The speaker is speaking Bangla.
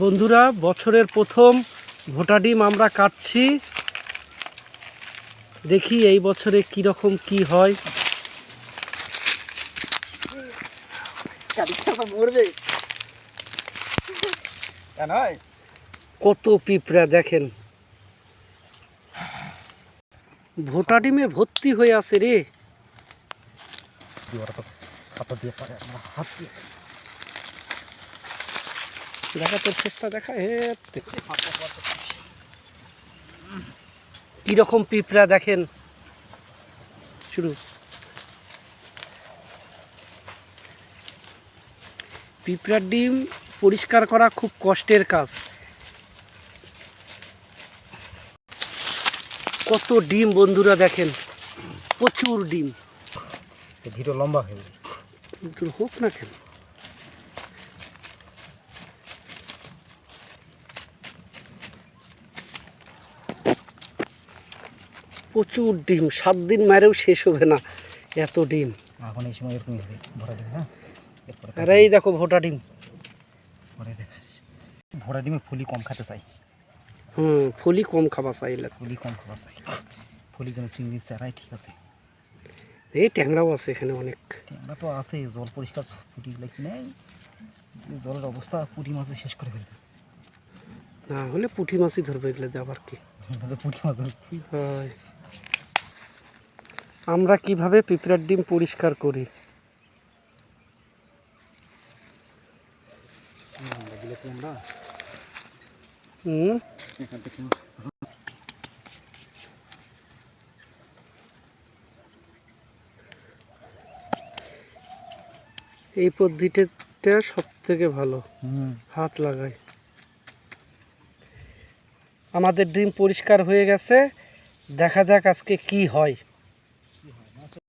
বন্ধুরা, বছরের প্রথম ভোটা ডিম আমরা কাটছি। দেখি এই বছরে কীরকম কি হয়। কত পিঁপড়া দেখেন। ভোটা ডিমে ভর্তি হয়ে আছে রে। হাত দিয়ে। দেখা তোর চেষ্টা দেখা হে কীরকম পিঁপড়া দেখেন? শুরু। পিঁপড়ার ডিম পরিষ্কার করা খুব কষ্টের কাজ। কত ডিম বন্ধুরা দেখেন প্রচুর ডিম। ভিডিও লম্বা হয়ে হোক না কেন। প্রচুর ডিম সাত দিন মারেও শেষ হবে না। এত ডিম। এখন এই সময় এরকমই হবে ভরা ডিম হ্যাঁ? আর এই দেখো ভোটা ডিম। পরে দেখাস। ভরা ডিমে ফুলি কম খেতে চাই। হুম ফলি কম খাবা চাইলে। ফুলি কম খাবার চাই। ফুলি যেন চিংড়ি চারাই ঠিক আছে। এই ট্যাংরাও আছে এখানে অনেক। আমরা তো আছে জল পরিষ্কার পুটি কি নেই? জলের অবস্থা পুঁটি মাছে শেষ করে ফেলবে। না হলে পুঁটি মাছই ধরবে এগুলো আবার কি? পুঁটি মাছ ধরবে। হয়। আমরা কীভাবে পিঁপড়ার ডিম পরিষ্কার করি? এই পদ্ধতিটা সব থেকে ভালো হাত লাগাই আমাদের ডিম পরিষ্কার হয়ে গেছে দেখা যাক আজকে কি হয়।